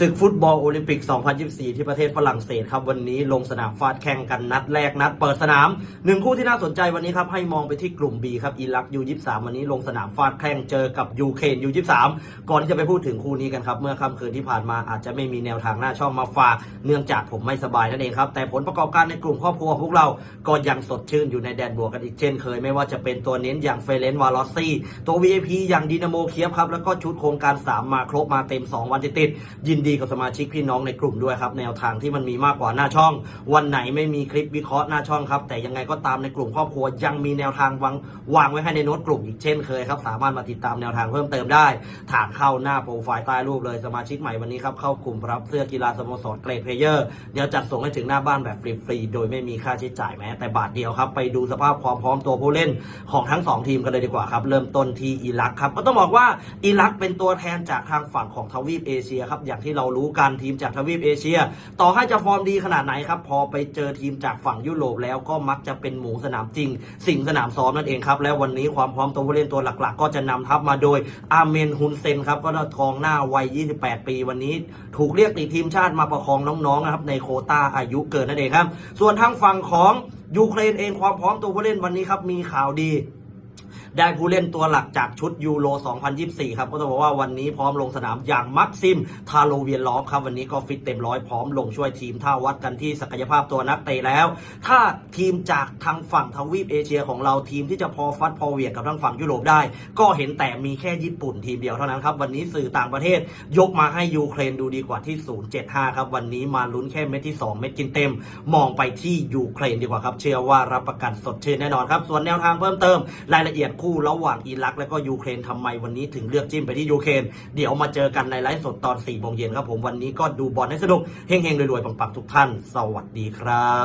ศึกฟุตบอลโอลิมปิก 2024 ที่ประเทศฝรั่งเศสครับ วันนี้ลงสนามฟาดแข่งกันนัดแรกนัดเปิดสนามหนึ่งคู่ที่น่าสนใจวันนี้ครับ ให้มองไปที่กลุ่ม B ครับอิรักยู23วันนี้ลงสนามฟาดแข่งเจอกับยูเครนยู23ก่อนที่จะไปพูดถึงคู่นี้กันครับ เมื่อค่ำคืนที่ผ่านมาอาจจะไม่มีแนวทางหน้าช่องมาฝากเนื่องจากผมไม่สบายนั่นเองครับแต่ผลประกอบการในกลุ่มครอบครัวพวกเราก็ยังสดชื่นอยู่ในแดนบวกกันอีกเช่นเคยไม่ว่าจะเป็นตัวเน้นอย่างเฟเรนวาลอสซี่ตัว VIP อย่างดินาโมเคียฟครับแล้วก็ชุดโครงการ 3 มาครบมาเต็ม 2 วันติดๆยินดีกับสมาชิกพี่น้องในกลุ่มด้วยครับ แนวทางที่มันมีมากกว่าหน้าช่อง วันไหนไม่มีคลิปวิเคราะห์หน้าช่องครับ แต่ยังไงก็ตามในกลุ่มครอบครัวยังมีแนวทางวางวางไว้ให้ในโน้ตกลุ่มอีกเช่นเคยครับ สามารถมาติดตามแนวทางเพิ่มเติมได้ถางเข้าหน้าโปรไฟล์ใต้รูปเลยสมาชิกใหม่วันนี้ครับเข้ากลุ่มรับเสื้อกีฬาสโมสรเกรดเพลเยอร์เดี๋ยวจัดส่งให้ถึงหน้าบ้านแบบฟรีๆโดยไม่มีค่าใช้จ่ายแม้ แต่บาทเดียวครับไปดูสภาพความพร้อมตัวผู้เล่นของทั้งสองทีมกันเลยดีกว่าครับเริ่มต้นที่อิรักครับก็ต้องบอกว่าอิรักเป็นตัวแทนจากทางฝั่งของทวีปเอเชียครับอย่างที่เรารู้กันทีมจากทวีปเอเชีย ต่อให้จะฟอร์มดีขนาดไหนครับ พอไปเจอทีมจากฝั่งยุโรปแล้วก็มักจะเป็นหมูสนามจริง สิ่งสนามซ้อมนั่นเองครับ แล้ววันนี้ความพร้อมตัวผู้เล่นตัวหลักๆ ก็จะนำทัพมาโดยอาเมนฮุนเซนครับก็ทองหน้าวัย 28 ปีวันนี้ ถูกเรียกติดทีมชาติมาประคองน้องๆนะครับในโคต้าอายุเกินนั่นเองครับ ส่วนทางฝั่งของยูเครนเองความพร้อมตัวผู้เล่นวันนี้ครับมีข่าวดีได้ผู้เล่นตัวหลักจากชุดยูโร 2024 ครับก็ต้องบอกว่าวันนี้พร้อมลงสนามอย่างมักซิม ทาโลเวียนลอฟครับวันนี้ก็ฟิตเต็มร้อยพร้อมลงช่วยทีมถ้าวัดกันที่ศักยภาพตัวนักเตะแล้ว ถ้าทีมจากทางฝั่งทวีปเอเชียของเราทีมที่จะพอฟัดพอเวียงกับทางฝั่งยุโรปได้ ก็เห็นแต่มีแค่ญี่ปุ่นทีมเดียวเท่านั้นครับวันนี้สื่อต่างประเทศยกมาให้ยูเครนดูดีกว่าที่ 075 ครับวันนี้มาลุ้นแค่เม็ดที่ 2 เม็ดกินเต็ม มองไปที่ยูเครนดีกว่าครับเชื่อว่ารับประกันสดชื่นแน่นอนครับส่วนแนวทางเพิ่มเติมรายละเอียดคู่ระหว่างอิรักและก็ยูเครนทำไมวันนี้ถึงเลือกจิ้มไปที่ยูเครนเดี๋ยวมาเจอกันในไลฟ์สดตอน4โมงเย็นครับผมวันนี้ก็ดูบอลให้สนุกเฮงๆรวยๆปังๆทุกท่าน สวัสดีครับ